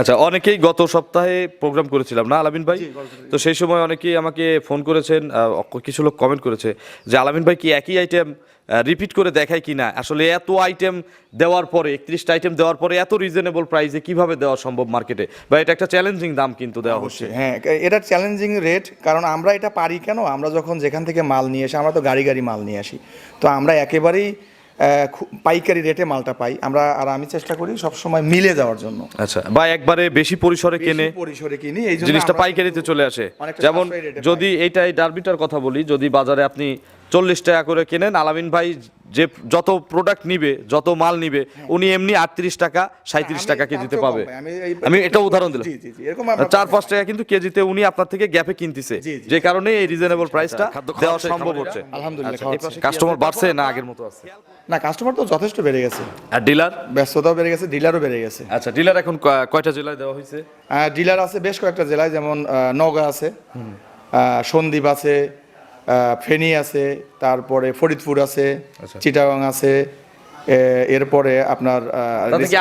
আচ্ছা অনেকেই গত সপ্তাহে প্রোগ্রাম করেছিলাম না আলামিন ভাই? তো সেই সময় অনেকেই আমাকে ফোন করেছেন কিছু লোক কমেন্ট করেছে যে আলামিন ভাই কি একই আইটেম রিপিট করে দেখায় কিনা? আসলে এত আইটেম দেওয়ার পরে একত্রিশটা আইটেম দেওয়ার পরে এত রিজনেবল প্রাইসে কীভাবে দেওয়া সম্ভব মার্কেটে বা এটা একটা চ্যালেঞ্জিং দাম কিন্তু দেওয়া হচ্ছে। হ্যাঁ এটা চ্যালেঞ্জিং রেট কারণ আমরা এটা পারি কেন? আমরা যখন যেখান থেকে মাল নিয়ে আসি আমরা তো গাড়ি গাড়ি মাল নিয়ে আসি। তো আমরা একেবারেই পাইকারি রেটে মালটা পাই। আমরা আর আমি চেষ্টা করি সব সময় মিলে যাওয়ার জন্য। আচ্ছা বা একবারে বেশি পরিসরে কিনে পরিসরে কিনি এই জিনিসটা পাইকারিতে চলে আসে। যেমন যদি এইটাই ডার্বিটার কথা বলি যদি বাজারে আপনি চল্লিশ টাকা করে কেনেন। আলামিন ভাই যে যত প্রোডাক্ট নিবে যত মাল নিবে উনি এমনি আটত্রিশ টাকা সাঁত্রিশ টাকা কেজিতে পাবে। আমি এটা উদাহরণ দিলাম। চার পাঁচ টাকা কিন্তু কেজিতে উনি আপনার থেকে গ্যাপে কিনতেছে। যে কারণে এই রিজনেবল প্রাইসটা দেওয়া সম্ভব হচ্ছে আলহামদুলিল্লাহ কাস্টমার বাড়ছে না আগের মতো আছে? না কাস্টমার তো যথেষ্ট বেড়ে গেছে। আর ডিলার ব্যস্ততাও বেড়ে গেছে ডিলারও বেড়ে গেছে। আচ্ছা ডিলার এখন কয়টা জেলায় দেওয়া হয়েছে? ডিলার আছে বেশ কয়েকটা জেলায় যেমন আহ, নওগাঁ আছে আহ, সন্দ্বীপ আছে ফেনী আছে তারপরে ফরিদপুর আছে চিটাগাং আছে এরপরে আপনার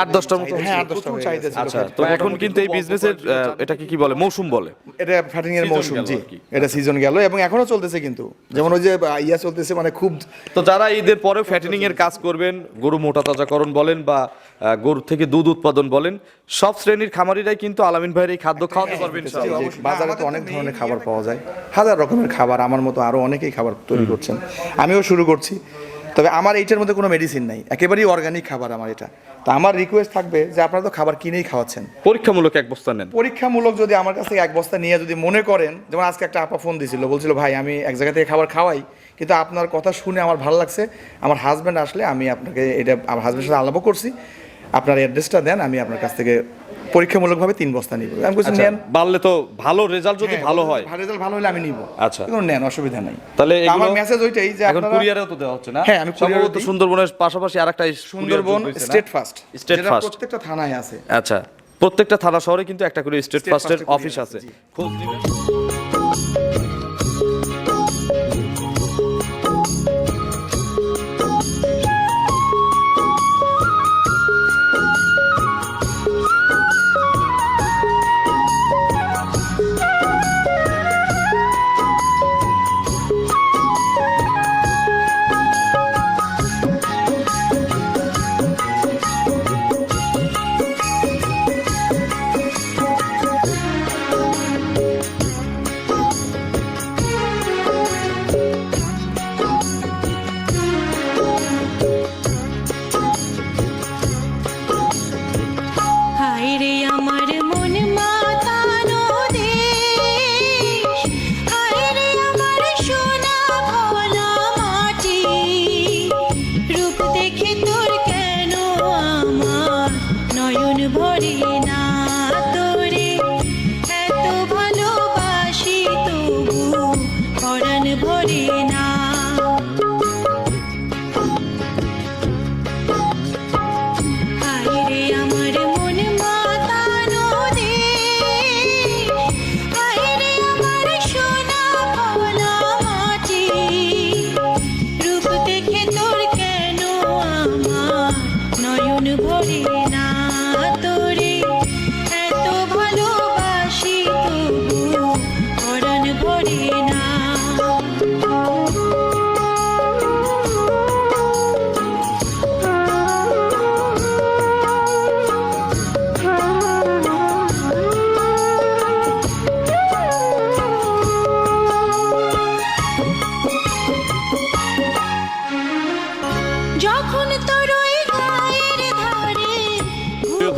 আট দশটার মতো হ্যাঁ আট দশটা চাহিদা আচ্ছা তো এখন কিন্তু এই বিজনেসের এটাকে কি বলে? মৌসুম বলে। এটা ফ্যাটিং এর মৌসুম জি। এটা সিজন গেল এবং এখনও চলতেছে কিন্তু। যেমন ওই যে ইয়া চলতেছে মানে খুব তো যারা ঈদের পরে ফ্যাটেনিং এর কাজ করবেন গরু মোটা তাজাকরণ বলেন বা গরু থেকে দুধ উৎপাদন বলেন সব শ্রেণির খামারিরাই কিন্তু আলামিন ভাইয়ের এই খাদ্য খাওয়াতে পারবেন জি, জি, বাজারে তো অনেক ধরনের খাবার পাওয়া যায়। হাজার রকমের খাবার আমার মতো আরও অনেকেই খাবার তৈরি করছেন। আমিও শুরু করছি। তবে আমার এইটার মধ্যে কোনো মেডিসিন নাই। একেবারেই অর্গানিক খাবার আমার এটা। তো আমার রিকোয়েস্ট থাকবে যে আপনারা তো খাবার কিনেই খাওয়াচ্ছেন। পরীক্ষামূলক এক বস্তা নেন। পরীক্ষামূলক যদি আমার কাছ থেকে এক বস্তা নিয়ে যদি মনে করেন যেমন আজকে একটা আপা ফোন দিছিল বলছিল ভাই আমি এক জায়গা থেকে খাবার খাওয়াই কিন্তু আপনার কথা শুনে আমার ভালো লাগছে। আমার হাজব্যান্ড আসলে আমি আপনাকে এটা আমার হাজব্যান্ডের সাথে আলাপও করছি। আপনার অ্যাড্রেসটা দেন আমি আপনার কাছ থেকে পরীক্ষামূলকভাবে তিন বস্তা নিব। আমি বলছি আচ্ছা, নেন। বাড়লে তো ভালো রেজাল্ট যদি ভালো হয়। ভালো রেজাল্ট ভালো হলে আমি নিব। আচ্ছা। কিন্তু নেন অসুবিধা নাই। তাহলে আমার মেসেজ ওইটাই যে এখন কুরিয়ারেও তো দেওয়া হচ্ছে না। হ্যাঁ, আমি courier সম্ভবত সুন্দরবনের পাশাপাশি আরেকটা Sundarban state first state first। প্রত্যেকটা থানায় আছে। আচ্ছা প্রত্যেকটা থানা শহরে কিন্তু একটা করে স্টেট ফার্স্টের অফিস আছে আছে,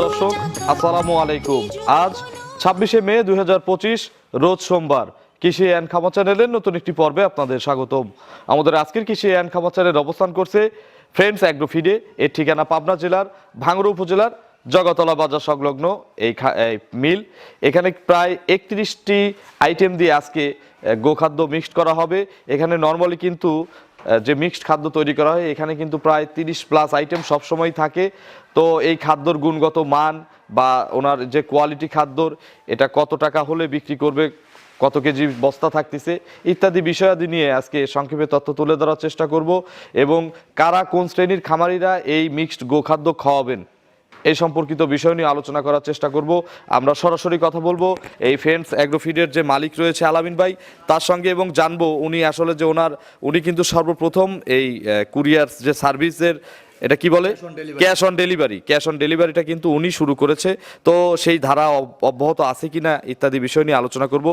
দর্শক, আসসালামু আলাইকুম। আজ ছাব্বিশে মে দুই রোজ সোমবার। কৃষি অ্যান্ড খামা চ্যানেলের নতুন একটি পর্বে আপনাদের স্বাগতম। আমাদের আজকের কৃষি অ্যান্ড খামা চ্যানেল অবস্থান করছে ফ্রেন্ডস অ্যাগ্রোফিডে এর ঠিকানা পাবনা জেলার ভাঙড়া উপজেলার জগতলা বাজার সংলগ্ন এই মিল। এখানে প্রায় একত্রিশটি আইটেম দিয়ে আজকে গোখাদ্য মিক্সড করা হবে। এখানে নর্মালি কিন্তু যে মিক্সড খাদ্য তৈরি করা হয়, এখানে কিন্তু প্রায় তিরিশ প্লাস আইটেম সবসময় থাকে। তো এই খাদ্যর গুণগত মান বা ওনার যে কোয়ালিটি খাদ্যর, এটা কত টাকা হলে বিক্রি করবে, কত কেজি বস্তা থাকতেছে, ইত্যাদি বিষয়াদি নিয়ে আজকে সংক্ষেপে তথ্য তুলে ধরার চেষ্টা করব এবং কারা কোন শ্রেণির খামারিরা এই মিক্সড গোখাদ্য খাওয়াবেন, এই সম্পর্কিত বিষয় নিয়ে আলোচনা করার চেষ্টা করব। আমরা সরাসরি কথা বলব, এই ফ্রেন্ডস অ্যাগ্রোফিডের যে মালিক রয়েছে আলামিন ভাই, তার সঙ্গে এবং জানব উনি আসলে যে ওনার, উনি কিন্তু সর্বপ্রথম এই কুরিয়ার যে সার্ভিসের এটা কি বলে? Cash on delivery cash on ডেলিভারিটা কিন্তু উনি শুরু করেছে। তো সেই ধারা অব্যাহত আছে কিনা ইত্যাদি বিষয় নিয়ে আলোচনা করব।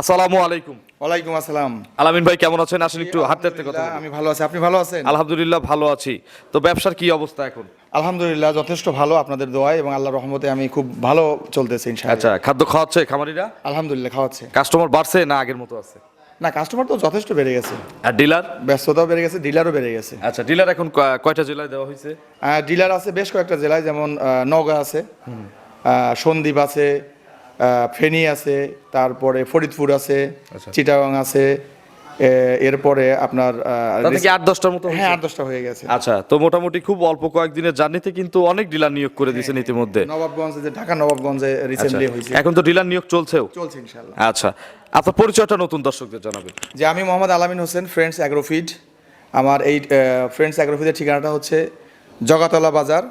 আসসালামু আলাইকুম। ওয়ালাইকুম আসসালাম। আলামিন ভাই কেমন আছেন? আসেন একটু হাঁটতে হাঁটতে কথা আমি ভালো আছি। আপনি ভালো আছেন? আলহামদুলিল্লাহ ভালো আছি। তো ব্যবসার কি অবস্থা এখন? আলহামদুলিল্লাহ যথেষ্ট ভালো আপনাদের দোয়ায় এবং আল্লাহর রহমতে আমি খুব ভালো চলতেছে ইনশাআল্লাহ। আচ্ছা খাদ্য খাওয়াচ্ছে খামারিরা? আলহামদুলিল্লাহ খাওয়াচ্ছে। কাস্টমার বাড়ছে না আগের মতো আছে? না কাস্টমার তো যথেষ্ট বেড়ে গেছে। আর ডিলার ব্যস্ততাও বেড়ে গেছে ডিলারও বেড়ে গেছে। আচ্ছা ডিলার এখন কয়- কয়টা জেলায় দেওয়া হয়েছে? ডিলার আছে বেশ কয়েকটা জেলায় যেমন নগা আছে সন্দ্বীপ আছে ফেনী আছে তারপরে ফরিদপুর আছে আচ্ছা। চিটাগাং আছে এরপরে আপনার কি আট দশটার মতো হ্যাঁ আট দশটা হয়ে গেছে। আচ্ছা তো মোটামুটি খুব অল্প কয়েকদিনের জার্নিতে কিন্তু অনেক ডিলার নিয়োগ করে দিয়েছেন ইতিমধ্যে। নবাবগঞ্জে যে ঢাকা নবাবগঞ্জে আচ্ছা, রিসেন্টলি হয়েছে। এখন তো ডিলার নিয়োগ চলছেও? চলছে ইনশাল্লাহ আচ্ছা আপনার পরিচয়টা নতুন দর্শকদের জানাবেন। যে আমি মোহাম্মদ আলামিন হোসেন ফ্রেন্ডস অ্যাগ্রোফিড আমার এই ফ্রেন্ডস অ্যাগ্রোফিডের ঠিকানাটা হচ্ছে জগাতলা বাজার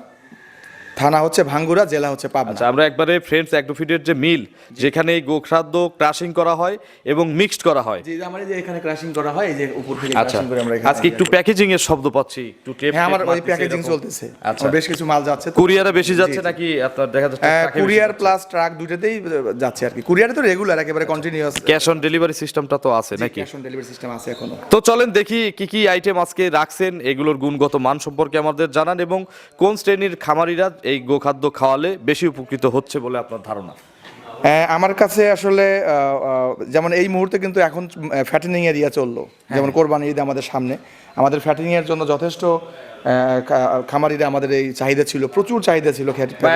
থানা হচ্ছে ভাঙ্গুরা জেলা হচ্ছে পাবনা। আচ্ছা আমরা একবারে ফ্রেন্ডস অ্যাগ্রোফিডের যে মিল যেখানে এই গোখাদ্য ক্রাশিং করা হয় এবং মিক্সড করা হয়। যে আমার এই যে এখানে ক্রাশিং করা হয় এই যে উপর থেকে আচ্ছা ক্রাশিং করে আমরা এখানে আজকে একটু প্যাকেজিং এর শব্দ পাচ্ছি একটু টেপ হ্যাঁ আমার ওই প্যাকেজিং চলতেছে। আচ্ছা। বেশ কিছু মাল যাচ্ছে কুরিয়ারে বেশি যাচ্ছে নাকি আপনার দেখা যাচ্ছে কুরিয়ার প্লাস ট্রাক দুইটাতেই যাচ্ছে আর কি। কুরিয়ারে তো রেগুলার একেবারে কন্টিনিউয়াস ক্যাশ অন ডেলিভারি সিস্টেমটা তো আছে নাকি? ক্যাশ অন ডেলিভারি সিস্টেম আছে এখনও। তো চলেন দেখি কি কি আইটেম আজকে রাখছেন এগুলোর গুণগত মান সম্পর্কে আমাদের জানান এবং কোন শ্রেণির খামারিরা এই গোখাদ্য খাওয়ালে বেশি উপকৃত হচ্ছে বলে আপনার ধারণা? আমার কাছে আসলে যেমন এই মুহূর্তে কিন্তু এখন ফ্যাটেনিং এরিয়া চলল। হ্যাঁ। যেমন কোরবানি ঈদ আমাদের সামনে। আমাদের ফ্যাটেনিং এর জন্য যথেষ্ট খামারিরা আমাদের এই চাহিদা ছিল প্রচুর চাহিদা ছিল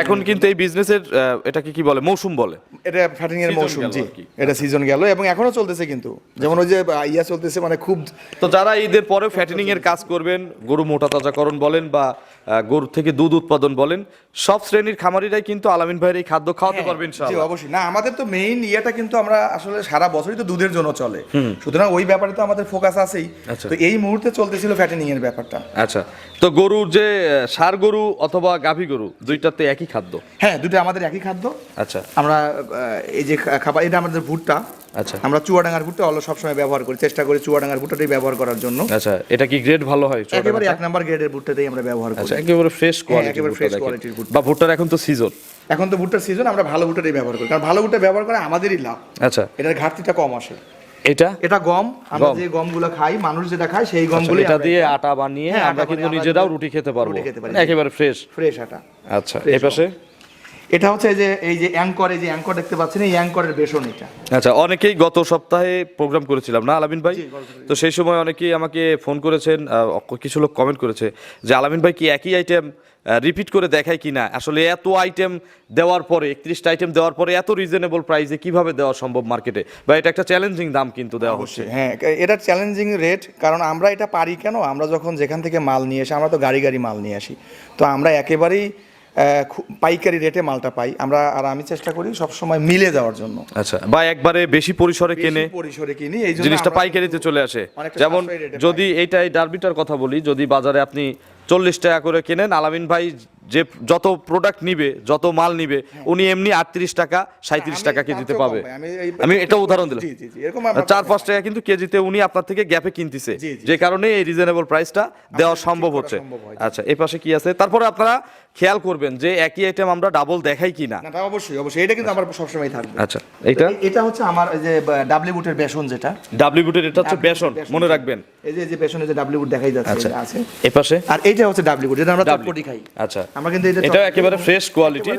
এখন কিন্তু এই বিজনেসের এটাকে কি বলে মৌসুম বলে? এটা ফ্যাটেনিং এর মৌসুম জি। এটা সিজন গেল এবং এখনও চলতেছে কিন্তু। যেমন ওই যে ইয়া চলতেছে মানে খুব তো যারা ঈদের পরেও ফ্যাটেনিং এর কাজ করবেন গরু মোটা তাজাকরণ বলেন বা গরু থেকে দুধ উৎপাদন বলেন সব শ্রেণির খামারিরাই কিন্তু আলামিন ভাইয়ের এই খাদ্য খাওয়াতে পারবেন জি অবশ্যই। না আমাদের তো মেইন ইয়েটা কিন্তু আমরা আসলে সারা বছরই তো দুধের জন্য চলে। সুতরাং ওই ব্যাপারে তো আমাদের ফোকাস আছেই। আচ্ছা। তো এই মুহূর্তে চলতেছিল ফ্যাটেনিং এর ব্যাপারটা। আচ্ছা। তো গরুর যে ষাঁড় গরু অথবা গাভী গরু দুইটাতে একই খাদ্য? হ্যাঁ দুটো আমাদের একই খাদ্য। আচ্ছা। আমরা আহ, এই যে খা- খাবার এটা আমাদের ভুট্টা। আচ্ছা। আমরা চুয়াডাঙ্গার ভুট্টা অল্প সবসময় ব্যবহার করি চেষ্টা করি চুয়াডাঙ্গার ভুট্টাটাই ব্যবহার করার জন্য। আচ্ছা এটা কি গ্রেড ভালো হয় চুয়াডাঙ্গাটা? একেবারে এক নাম্বার গ্রেডের ভুট্টাটাই আমরা ব্যবহার করি। আচ্ছা একেবারে ফ্রেশ কোয়ালিটি একেবারে fresh quality র ভুট্টা। বা ভুট্টার এখন তো সিজন এখন তো ভুট্টার সিজন আমরা ভালো ভুট্টাটাই ব্যবহার করি। কারণ ভালো ভুট্টা ব্যবহার করে আমাদেরই লাভ। আচ্ছা। এটার ঘাটতিটা কম আসে। এটা? এটা গম আমরা। যে গমগুলো খাই মানুষ যেটা খায় সেই আচ্ছা, গমগুলো এটা দিয়ে আটা বানিয়ে হ্যাঁ, আমরা কিন্তু নিজেরাও রুটি খেতে পারব। একেবারে ফ্রেশ ফ্রেশ আটা। আচ্ছা এই পাশে? এটা হচ্ছে যে এই যে অ্যাঙ্কর যে অ্যাঙ্কর দেখতে পাচ্ছেন এই অ্যাঙ্করের বেসন এটা। আচ্ছা অনেকেই গত সপ্তাহে প্রোগ্রাম করেছিলাম না আলামিন ভাই? তো সেই সময় অনেকেই আমাকে ফোন করেছেন কিছু লোক কমেন্ট করেছে যে আলামিন ভাই কি একই আইটেম রিপিট করে দেখায় কিনা আসলে এত আইটেম দেওয়ার পরে একত্রিশটা আইটেম দেওয়ার পরে এত রিজনেবল প্রাইসে কীভাবে দেওয়া সম্ভব মার্কেটে বা এটা একটা চ্যালেঞ্জিং দাম কিন্তু দেওয়া হচ্ছে। হ্যাঁ এটা চ্যালেঞ্জিং রেট কারণ আমরা এটা পারি কেন? আমরা যখন যেখান থেকে মাল নিয়ে আসি আমরা তো গাড়ি গাড়ি মাল নিয়ে আসি। তো আমরা একেবারেই পাইকারি রেটে মালটা পাই। আমরা আর আমি চেষ্টা করি সবসময় মিলে যাওয়ার জন্য। আচ্ছা বা একবারে বেশি পরিসরে কিনে পরিসরে কিনি এই জিনিসটা পাইকারিতে চলে আসে। যেমন যদি এইটাই ডারবিটার কথা বলি যদি বাজারে আপনি চল্লিশ টাকা করে কেনেন। আলামিন ভাই যে যত প্রোডাক্ট নিবে যত মাল নিবে উনি এমনি আটত্রিশ টাকা সাঁত্রিশ টাকা কেজিতে পাবে। আমি এটা উদাহরণ দিলাম। চার পাঁচ টাকা কিন্তু কেজিতে উনি আপনার থেকে গ্যাপে কিনতেছে। যে কারণে এই রিজনেবল প্রাইসটা দেওয়া সম্ভব হচ্ছে। হয়। আচ্ছা এই পাশে কি আছে? তারপরে আপনারা খেয়াল করবেন যে একই আইটেম আমরা ডাবল দেখাই কিনা না। অবশ্যই অবশ্যই। এটা কিন্তু আমার সবসময় থাকবে। আচ্ছা এইটা? এ- এটা হচ্ছে আমার এই যে ডাবলি বুটের বেসন যেটা। ডাব্লিউ বুটের এটা হচ্ছে বেসন মনে রাখবেন। এই যে এই যে বেসনের যে ডাবলি বুট দেখাই যাচ্ছে আচ্ছা এটা আছে। এই পাশে? আর এইটা হচ্ছে ডাবলি বুট যেটা আমরা খাই। আচ্ছা। আমরা কিন্তু এটা এটা একেবারে ফ্রেশ কোয়ালিটি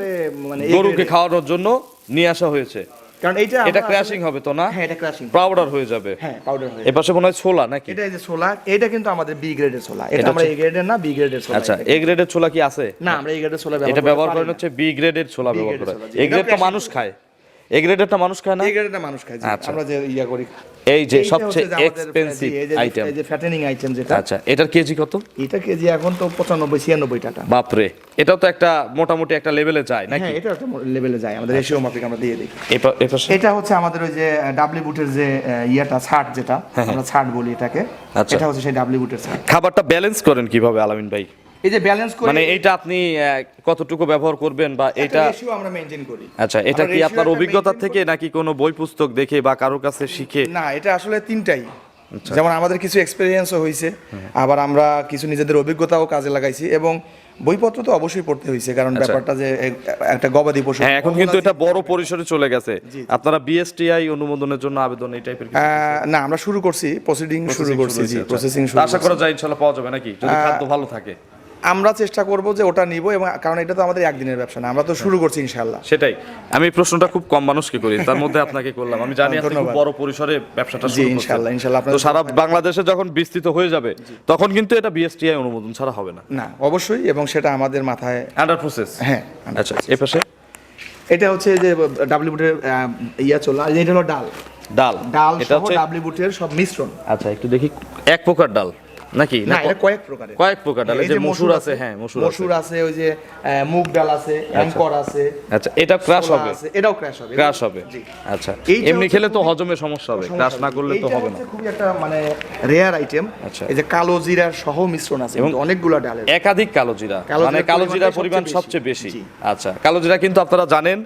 মানে গরুকে খাওয়ানোর জন্য নিয়ে আসা হয়েছে। কারণ এইটা এটা ক্র্যাশিং হবে তো না? হ্যাঁ এটা ক্র্যাশিং পাউডার হয়ে যাবে। হ্যাঁ পাউডার হয়ে এপাশে মনে হয় ছোলা নাকি? এটা এই যে ছোলা এটা কিন্তু আমাদের বি গ্রেডের ছোলা। এটা আমরা এ গ্রেডের না বি গ্রেডের ছোলা আচ্ছা। এ গ্রেডের ছোলা কি আছে? না আমরা এই গ্রেডের ছোলা এটা ব্যবহার ব্যবহার করেন হচ্ছে বি গ্রেডের ছোলা ব্যবহার ছোলা, এ গ্রেডটা crashing মানুষ খায়। এ গ্রেডেরটা মানুষ খায় না? মানুষ খায় আচ্ছা। আমরা যে ইয়া করি এই যে সবচেয়ে এক্সপেন্সিভ আইটেম এই যে ফ্যাটেনিং আইটেম যেটা আচ্ছা এটার কেজি কত? এটা কেজি এখন তো পঁচানব্বই ছিয়ানব্বই টাকা। বাপরে এটাও তো একটা মোটামুটি একটা লেভেলে যায় নাকি? হ্যাঁ এটা একটা লেভেলে যায় আমাদের এশিয়া মাফিক আমরা দিয়ে দিই। এটা হচ্ছে আমাদের ওই যে ডাবলি বুটের যে ইয়েটা ছাট যেটা আমরা ছাট বলি এটাকে। হ্যাঁ, আচ্ছা। এটা হচ্ছে সেই ডাবলি বুটের ছাট খাবারটা ব্যালেন্স করেন কীভাবে আলামিন ভাই? এই যে ব্যালেন্স করে মানে এইটা আপনি কতটুকু ব্যবহার করবেন বা এটা এটা রেশিও আমরা মেনটেন করি। আচ্ছা এটা কি আপনার অভিজ্ঞতা থেকে নাকি কোনো বই পুস্তক দেখে বা কারোর কাছে শিখে? না এটা আসলে তিনটাই। আচ্ছা। যেমন আমাদের কিছু এক্সপিরিয়েন্সও হয়েছে আবার আমরা কিছু নিজেদের অভিজ্ঞতাও কাজে লাগাইছি এবং বইপত্র তো অবশ্যই পড়তে হয়েছে কারণ ব্যাপারটা যে একটা গবাদি পশু আচ্ছা। হ্যাঁ এখন কিন্তু এটা বড় পরিসরে চলে গেছে। আপনারা বিএসটিআই অনুমোদনের জন্য আবেদন এই টাইপের না আমরা শুরু করছি প্রসিডিং শুরু করছি জি প্রসেসিং শুরু আচ্ছা। আশা করা যায় ইনশাআল্লাহ পাওয়া যাবে নাকি? যদি খাদ্য ভালো থাকে। আমরা চেষ্টা করব যে ওটা নিব এবং কারণ এটা তো আমাদের একদিনের ব্যবসা না আমরা তো শুরু করছি ইনশাআল্লাহ। সেটাই। আমি প্রশ্নটা খুব কম মানুষকে করি তার মধ্যে আপনাকে করলাম। আমি জানি আপনি খুব বড় পরিসরে ব্যবসাটা জি। ইনশাআল্লাহ, ইনশাআল্লাহ, তো সারা বাংলাদেশে যখন বিস্তৃত হয়ে যাবে তখন কিন্তু এটা বিএসটিআই অনুমোদন ছাড়া হবে না। না অবশ্যই এবং সেটা আমাদের মাথায় আন্ডার প্রসেস হ্যাঁ আচ্ছা এ পাশে? এটা হচ্ছে যে ডাব্লিউ ইয়া চলা এটা হলো ডাল। ডাল। ডাল এটা হচ্ছে ডাব্লিউ সব মিশ্রণ। আচ্ছা একটু দেখি। এক প্রকার ডাল। নাকি? না এটা কয়েক প্রকারের। কয়েক প্রকার ডাল যে মসুর আছে হ্যাঁ মসুর আছে। মসুর আছে ওই যে মুগ ডাল আছে অ্যাঙ্কর আছে আচ্ছা এটা ক্রাশ হবে। এটাও ক্র্যাশ হবে। ক্রাশ হবে। আচ্ছা এমনি খেলে তো হজমে সমস্যা হবে। ক্রাশ না করলে তো হবে না। খুবই একটা মানে রেয়ার আইটেম আচ্ছা। এই যে কালো জিরার সহ মিশ্রণ আছে এবং অনেকগুলো ডালের। একাধিক কালো জিরা মানে কালো জিরার পরিমাণ সবচেয়ে বেশি। আচ্ছা কালো জিরা কিন্তু আপনারা জানেন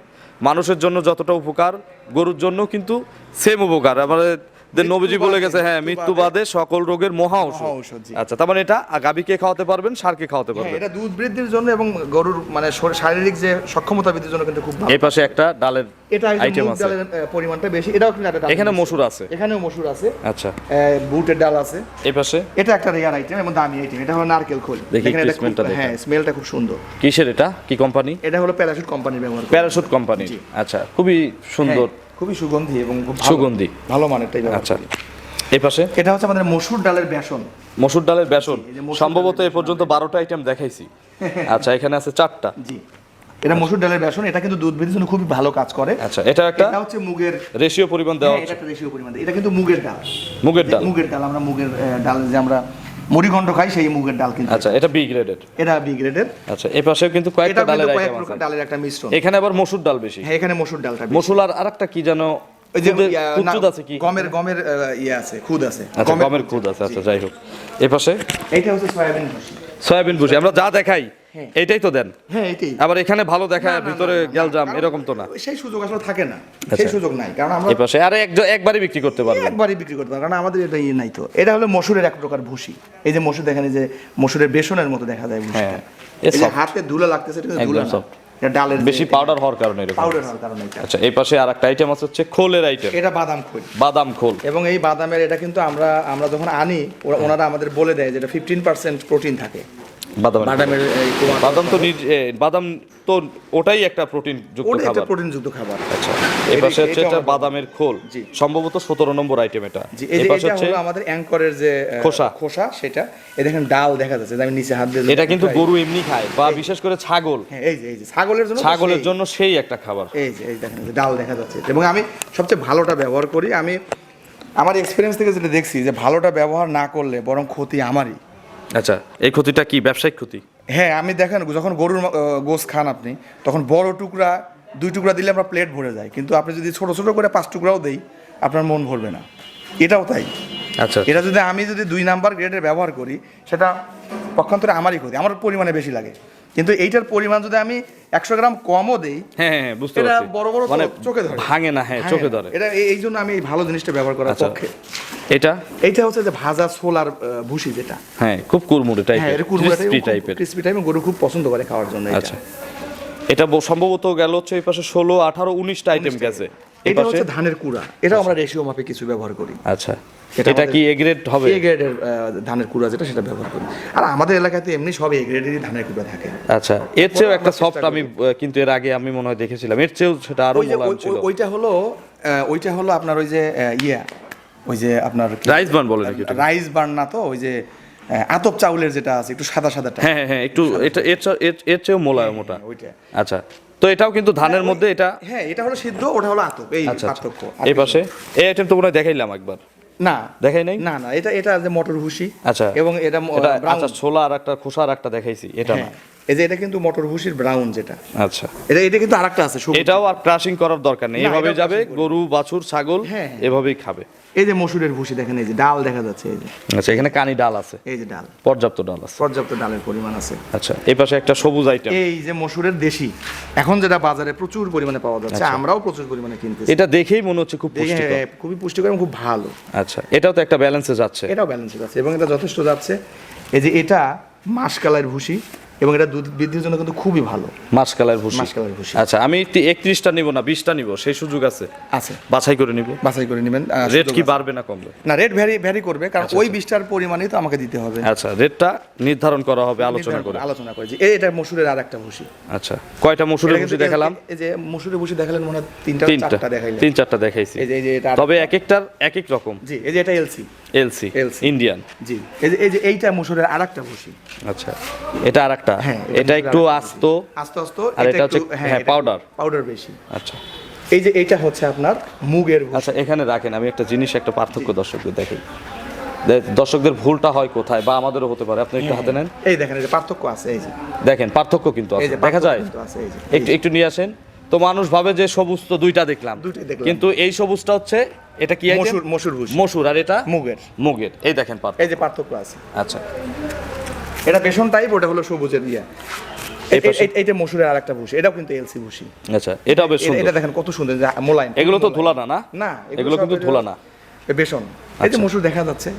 মানুষের জন্য যতটা উপকার গরুর জন্য কিন্তু সেম উপকার। আমাদের নবীজি বলে গেছে হ্যাঁ মৃত্যু বাদে সকল রোগের মহা ঔষধ, আচ্ছা তার মানে এটা গাভীকে খাওয়াতে পারবেন সারকে খাওয়াতে হ্যাঁ, পারবেন। এটা দুধ বৃদ্ধির জন্য এবং গরুর মানে শরীর- শারীরিক যে সক্ষমতা বৃদ্ধির জন্য কিন্তু খুব ভালো। এই পাশে একটা ডালের এটা আইটেম আছে। ডালের পরিমাণটা বেশি। এটাও কিন্তু একটা এখানে মসুর আছে। এখানেও মসুর আছে। আচ্ছা। বুটের ডাল আছে। এই পাশে? এটা একটা রেয়ার আইটেম এবং দামি আইটেম এটা হলো নারকেল খোল। দেখি এটা স্মেলটা হ্যাঁ স্মেলটা খুব সুন্দর। কিসের এটা? কি কোম্পানি এটা হলো প্যারাশুট কোম্পানির ব্যবহার করা। প্যারাশুট কোম্পানি আচ্ছা খুবই সুন্দর। হ্যাঁ, খুবই সুগন্ধি এবং সুগন্ধি। ভালো মানেরটাই ব্যবহার আচ্ছা। এই পাশে? এটা হচ্ছে আমাদের মসুর ডালের বেসন। মসুর ডালের বেসন। সম্ভবত এ পর্যন্ত বারোটা আইটেম দেখাইছি। আচ্ছা এখানে আছে চারটা। জি। এটা মসুর ডালের বেসন এটা কিন্তু দুধ বৃদ্ধির জন্য খুবই ভালো কাজ করে। আচ্ছা এটা একটা এটা হচ্ছে মুগের রেশিও পরিমাণ দেওয়া হ্যাঁ, এটা একটা রেশিও পরিমাণ। এটা কিন্তু মুগের ডাল। মুগের ডাল। মুগের ডাল আমরা মুগের ডাল যে আমরা মুড়িঘণ্ট খাই সেই মুগের ডাল কিন্তু। আচ্ছা এটা বি গ্রেডের এটা বি গ্রেডের আচ্ছা এই পাশেও কিন্তু কয়েকটা ডালের কয়েক প্রকার ডালের একটা মিশ্রণ। এখানে আবার মসুর ডাল বেশি। হ্যাঁ এখানে মসুর ডালটা বেশি। মসুর আর আরেকটা কি যেন ওই যে খুদের- খুচুদ না, আছে কি? গমের গমের ইয়ে আছে খুদ আছে। আচ্ছা গমের খুদ আছে আচ্ছা যাই হোক। এই পাশে? এইটা হচ্ছে সয়াবিন ভুসি। সয়াবিন ভুসি আমরা যা দেখাই হ্যাঁ। এইটাই তো দেন। হ্যাঁ এটাই আবার এখানে ভালো দেখায় না, ভিতরে না, গ্যালজাম এরকম তো না। সেই সুযোগ আসলে থাকে না। আচ্ছা। সেই সুযোগ নাই কারণ আমরা এই পাশে আরে এক- একবারই বিক্রি করতে পারবেন। একবারই বিক্রি করতে পারব কারণ আমাদের এটা ইয়ে নাই তো। এটা হলো মসুরের এক প্রকার ভুসি। এই যে মসুর দেখেন যে মসুরের বেসনের মতো দেখা যায় ভুসিটা। হ্যাঁ, এই যে হাতে ধুলা লাগতেছে এটা ধুলা না। এটা ডালের বেশি পাউডার হওয়ার কারণে এরকম। পাউডার হওয়ার কারণে এটা। আচ্ছা এই পাশে আর একটা আইটেম আছে হচ্ছে খোলের আইটেম এটা বাদাম খোল। বাদাম খোল। এবং এই বাদামের এটা কিন্তু আমরা আমরা যখন আনি ওরা- ওনারা আমাদের বলে দেয় যে এটা ফিফটিন পার্সেন্ট প্রোটিন থাকে। বাদামের বাদাম তো নিজ- বাদাম তো ওটাই একটা প্রোটিন যুক্ত ওটা একটা খাবার। প্রোটিন যুক্ত খাবার। আচ্ছা। এই পাশে হচ্ছে এটা বাদামের খোল। সম্ভবত সতেরো নম্বর আইটেম এটা। এই পাশে হচ্ছে আমাদের অ্যাঙ্করের যে খোসা। খোসা সেটা। এই দেখেন ডাল দেখা যাচ্ছে যে আমি নিচে হাত দিয়ে এটা কিন্তু গরু এমনি খায় বা বিশেষ করে ছাগল। হ্যাঁ এই যে এই যে ছাগলের জন্য ছাগলের জন্য সেই একটা খাবার। এই যে এই দেখেন যে ডাল দেখা যাচ্ছে। এবং আমি সবচেয়ে ভালোটা ব্যবহার করি আমি আমার এক্সপিরিয়েন্স থেকে যেটা দেখছি যে ভালোটা ব্যবহার না করলে বরং ক্ষতি আমারই। আচ্ছা এই ক্ষতিটা কি ব্যবসায়িক ক্ষতি? হ্যাঁ আমি দেখেন যখন গরুর গোস গোশ খান আপনি তখন বড় টুকরা দুই টুকরা দিলে আমরা প্লেট ভরে যায়। কিন্তু আপনি যদি ছোট ছোট করে পাঁচ টুকরাও দেই আপনার মন ভরবে না। এটাও তাই। আচ্ছা। এটা যদি আমি যদি দুই নাম্বার গ্রেডের ব্যবহার করি সেটা পক্ষান্তরে আমারই ক্ষতি আমার পরিমাণে বেশি লাগে। কিন্তু এইটার পরিমাণ যদি আমি একশো গ্রাম কমও দেই হ্যাঁ হ্যাঁ হ্যাঁ, বুঝতে পারছি। বড় বড় মানে চোখে ধরে। ভাঙে না হ্যাঁ চোখে ধরে। এটা এই- জন্য আমি এই ভালো জিনিসটা ব্যবহার করার আচ্ছা পক্ষে। এটা? এইটা হচ্ছে যে ভাজা সোলার ভুসি যেটা। হ্যাঁ খুব কুরমুড়ে হ্যাঁ টাইপের কুরমুরা ক্রিস্পি টাইপের ক্রিসপি টাইপের গরু খুব পছন্দ করে খাওয়ার জন্য আচ্ছা। এটা সম্ভবত গেল হচ্ছে এই পাশে ষোলো আঠারো উনিশটা আইটেম গেছে। এটা হচ্ছে ধানের কুড়া। এটা আমরা রেশিও মাপে কিছু ব্যবহার করি। আচ্ছা। এটা কি এ গ্রেড হবে? এ গ্রেডের ধানের কুড়া যেটা সেটা ব্যবহার করি। আর আমাদের এলাকাতে এমনি সব এ গ্রেডেরই ধানের কুড়া থাকে। আচ্ছা এর চেয়েও একটা সফট আমি কিন্তু এর আগে আমি মনে হয় দেখেছিলাম। এর চেয়েও সেটা আরও মোলায়েম ছিল। ওইটা হলো ওইটা হলো আপনার ওই যে ইয়া ওই যে আপনার রাইস বান বলে নাকি রাইস বার্ন না তো ওই যে আতপ চাউলের যেটা আছে একটু সাদা সাদাটা হ্যাঁ হ্যাঁ হ্যাঁ একটু এটা এর চেয়েও মোলায়েম ওটা। ওইটা। আচ্ছা তো এটাও কিন্তু ধানের মধ্যে এটা হ্যাঁ এটা হলো সিদ্ধ ওটা হলো আতপ এই আচ্ছা আচ্ছা। পার্থক্য এই পাশে? এই আইটেম তো মনে হয় দেখাইলাম একবার। না। দেখাই নাই? না না এটা এটা যে মটর ভুসি আচ্ছা। এবং এটা আচ্ছা ছোলা আর একটা খোসা আর একটা দেখাইছি এটা না। হ্যাঁ এই যে এটা কিন্তু মটর ভুসির ব্রাউন যেটা। আচ্ছা। এটা এটা কিন্তু আরেকটা আছে এটাও আর ক্রাশিং করার দরকার নেই। এভাবে যাবে গরু বাছুর ছাগল হ্যাঁ, হ্যাঁ। এভাবেই খাবে। এই যে মসুরের ভুসি দেখেন এই যে ডাল দেখা যাচ্ছে এই যে। আচ্ছা এখানে কানি ডাল আছে? এই যে ডাল। পর্যাপ্ত ডাল আছে? পর্যাপ্ত ডালের পরিমাণ আছে। আচ্ছা এই পাশে একটা সবুজ আইটেম এই যে মসুরের দেশি এখন যেটা বাজারে প্রচুর পরিমাণে পাওয়া যাচ্ছে আমরাও প্রচুর পরিমাণে কিনতেছি। এটা দেখেই মনে হচ্ছে খুব পুষ্টিকর। খুবই পুষ্টিকর এবং খুব ভালো। আচ্ছা এটাও তো একটা ব্যালেন্সে যাচ্ছে। এটাও ব্যালেন্সে যাচ্ছে এবং এটা যথেষ্ট যাচ্ছে। এই যে এটা মাসকালের ভুসি এবং এটা দুধ বৃদ্ধির জন্য কিন্তু খুবই ভালো। মাসকালের ভুসি। মাসকালের ভুসি। আচ্ছা আমি একত্রিশটা নিব না বিশটা নিব সেই সুযোগ আছে? আছে। বাছাই করে নিব। বাছাই করে নেবেন রেট কি বাড়বে না কমবে? না রেট ভ্যারি ভ্যারি করবে কারণ ওই বিশটার পরিমাণই তো আমাকে দিতে হবে। আচ্ছা রেটটা নির্ধারণ করা হবে আলোচনা করে। আলোচনা করে যে এই এটা মসুরের আর একটা ভুসি। আচ্ছা কয়টা মসুরের ভুসি দেখালাম? এই যে মসুরের ভুসি দেখালেন মনে হয় তিনটা চারটা দেখাইলেন। তিন চারটা দেখাইছি। এই যে এই যে এটা তবে এক একটার এক এক রকম। জি এই যে এটা এলসি। LC Indian. জি এই যে এই যে এইটা মসুরের আর একটা ভুসি। আচ্ছা এটা আরেকটা হ্যাঁ, এটা এটা একটু আস্ত আস্তে আস্তে আর এটা হচ্ছে হ্যাঁ, powder। পাউডার বেশি। আচ্ছা। এই যে এইটা হচ্ছে আপনার মুগের আচ্ছা এখানে রাখেন আমি একটা জিনিস একটা পার্থক্য দর্শকদের দর্শকদের ভুলটা হয় কোথায় বা আমাদেরও হতে পারে আপনি একটু হাতে নেন। এই দেখেন এই পার্থক্য আছে এই যে। দেখেন পার্থক্য কিন্তু আছে দেখা যায়। একটু একটু নিয়ে আসেন। তো মানুষ ভাবে যে সবুজ তো দুইটা দেখলাম। কিন্তু এই সবুজটা হচ্ছে এটা কি মসুর মসুর মসুর আর এটা? মুগের। মুগের এই দেখেন পার্থক্য। এই যে পার্থক্য আছে। আচ্ছা। এটা বেসন টাইপ ওটা হলো সবুজের ইয়া। এই এ- পাশে? এ- এইটা মসুরের আর একটা ভুসি এটাও কিন্তু এলসি ভুসি। আচ্ছা এটাও বেশ এটা- সুন্দর। এটা দেখেন কত সুন্দর মোলায়েম। এগুলো তো। ধুলা না না? না এগুলো কিন্তু এটা- ধুলা না। বেসন। এই যে আচ্ছা। মসুর দেখা যাচ্ছে।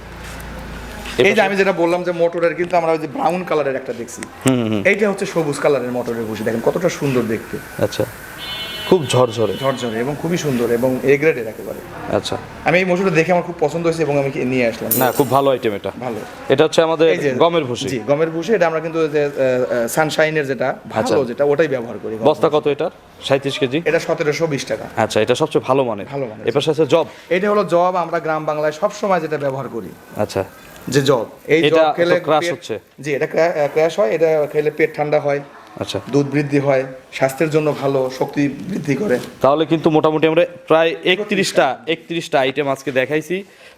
এই এই যে আমি যেটা বললাম যে মোটরের কিন্তু আমরা ওই যে ব্রাউন কালারের একটা দেখছি। এইটা হচ্ছে সবুজ কালারের মোটরের ভুসি দেখেন কতটা সুন্দর দেখতে। আচ্ছা। খুব ঝরঝরে। ঝরঝরে এবং খুবই সুন্দর এবং এ গ্রেডের একেবারে। আচ্ছা। আমি এই মসুরটা দেখে আমার খুব পছন্দ হয়েছে এবং আমি নিয়ে আসলাম। না খুব ভালো আইটেম এটা। ভালো। এটা হচ্ছে আমাদের গমের ভুসি। জি গমের ভুসি এটা আমরা কিন্তু যে সানশাইনের যেটা আচ্ছা। ভালো যেটা ওটাই ব্যবহার করি বস্তা কত এটার? সাঁত্রিশ কেজি? এটা সতেরোশো বিশ টাকা। আচ্ছা এটা সবচেয়ে ভালো মানে ভালো মানে এর পাশে আছে জব। এটা হলো জব আমরা গ্রাম বাংলায় সব সময় যেটা ব্যবহার করি। আচ্ছা। যে জব এই এটা জব খেলে পেট- হচ্ছে। জি এটা ক্র্যাশ হয় এটা খেলে পেট ঠান্ডা হয়। আচ্ছা। দুধ বৃদ্ধি হয় স্বাস্থ্যের জন্য ভালো শক্তি বৃদ্ধি করে। তাহলে কিন্তু মোটামুটি আমরা প্রায় একত্রিশটা একত্রিশটা আইটেম আজকে দেখাইছি।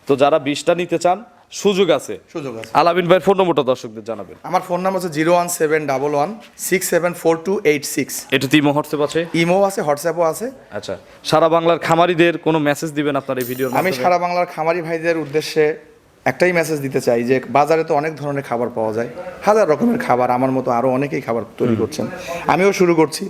তো যারা বিশটা নিতে চান সুযোগ আছে। সুযোগ আছে। আলামিন ভাইয়ের ফোন নম্বরটা দর্শকদের জানাবেন। আমার ফোন নাম্বার হচ্ছে zero one seven double one six seven four two eight six এটা তিমো হোয়াটসঅ্যাপ আছে? ইমো আছে হোয়াটসঅ্যাপও আছে। আচ্ছা। সারা বাংলার খামারিদের কোনো মেসেজ দিবেন আপনার এই ভিডিও আমি সারা বাংলার খামারি ভাইদের উদ্দেশ্যে একটাই মেসেজ দিতে চাই যে বাজারে তো অনেক ধরনের খাবার পাওয়া যায় হাজার রকমের খাবার আমার মতো আরও অনেকেই খাবার তৈরি করছেন। আমিও শুরু করছি।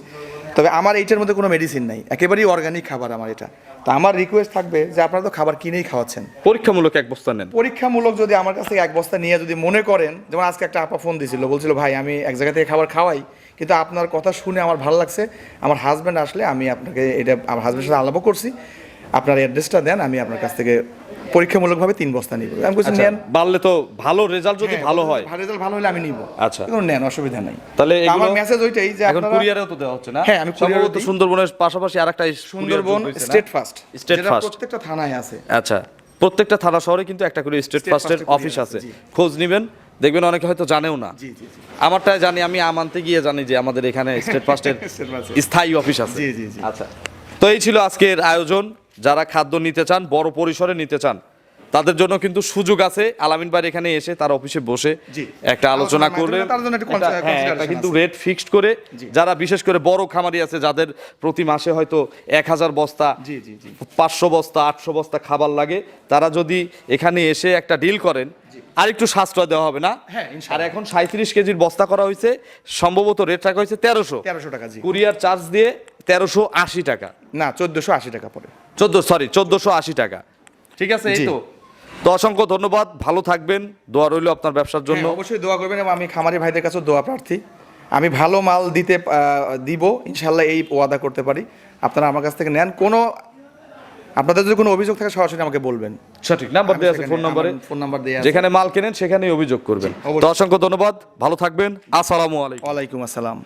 তবে আমার এইটার মধ্যে কোনো মেডিসিন নাই একেবারেই অর্গানিক খাবার আমার এটা। তো আমার রিকোয়েস্ট থাকবে যে আপনারা তো খাবার কিনেই খাওয়াচ্ছেন। পরীক্ষামূলক এক বস্তা নেন। পরীক্ষামূলক যদি আমার কাছ থেকে এক বস্তা নিয়ে যদি মনে করেন যেমন আজকে একটা আপা ফোন দিছিল বলছিল ভাই আমি এক জায়গা থেকে খাবার খাওয়াই কিন্তু আপনার কথা শুনে আমার ভালো লাগছে আমার হাজব্যান্ড আসলে আমি আপনাকে এটা আমার হাজব্যান্ডের সাথে আলাপও করছি আপনার অ্যাড্রেসটা দেন আমি আপনার কাছ থেকে পরীক্ষামূলকভাবে তিন বস্তা নিব। আমি বলছি আচ্ছা, নেন। বাড়লে তো ভালো রেজাল্ট যদি হ্যাঁ, ভালো হয়। ভালো রেজাল্ট ভালো হলে আমি নিব। আচ্ছা। কিন্তু নেন অসুবিধা নাই। তাহলে আমার মেসেজ ওইটাই যে এখন কুরিয়ারেও তো দেওয়া হচ্ছে না? হ্যাঁ, আমি courier-এও সম্ভবত সুন্দরবনের পাশাপাশি আরেকটা Sundarban state first State first। প্রত্যেকটা থানায় আছে। আচ্ছা প্রত্যেকটা থানা শহরে কিন্তু একটা করে স্টেট ফার্স্টের অফিস আছে খোঁজ নেবেন দেখবেন অনেকে হয়তো জানেও না। আমারটাই জানি আমি আমানতে গিয়ে জানি যে আমাদের এখানে স্টেট ফার্স্টের। স্থায়ী অফিস আছে। জি, জি, জি। আচ্ছা তো এই ছিল আজকের আয়োজন। যারা খাদ্য নিতে চান বড় পরিসরে নিতে চান তাদের জন্য কিন্তু সুযোগ আছে। আলামিন ভাই এখানে এসে তার অফিসে বসে একটা আলোচনা করলে হ্যাঁ, কিন্তু রেট ফিক্সড করে যারা বিশেষ করে বড় খামারি আছে যাদের প্রতি মাসে হয়তো এক হাজার বস্তা পাঁচশো বস্তা আটশো বস্তা খাবার লাগে তারা যদি এখানে এসে একটা ডিল করেন আর একটু সাশ্রয় দেওয়া হবে না? হ্যাঁ, আর এখন সাঁত্রিশ কেজির বস্তা করা হয়েছে সম্ভবত রেট রাখা হয়েছে তেরোশো। তেরোশো টাকা কুরিয়ার চার্জ দিয়ে তেরোশো আশি টাকা। না চোদ্দশো আশি টাকা পড়ে। চোদ্দ সরি চোদ্দোশো আশি টাকা। ঠিক আছে এই তো। তো অসংখ্য ধন্যবাদ ভালো থাকবেন দোয়া রইল আপনার ব্যবসার জন্য। হ্যাঁ, অবশ্যই দোয়া করবেন এবং আমি খামারি ভাইদের কাছেও দোয়া প্রার্থী। আমি ভালো মাল দিতে দিব ইনশাল্লাহ এই ওয়াদা করতে পারি। আপনারা আমার কাছ থেকে নেন কোনো আপনাদের যদি কোনো অভিযোগ থাকে সরাসরি আমাকে বলবেন। সঠিক নাম্বার দেওয়া আছে ফোন নাম্বারে। ফোন নাম্বার দেওয়া আছে। যেখানে মাল কেনেন সেখানেই অভিযোগ করবেন। তো অসংখ্য ধন্যবাদ ভালো থাকবেন আসসালামু আলাইকুম। ওয়ালাইকুম আসসালাম।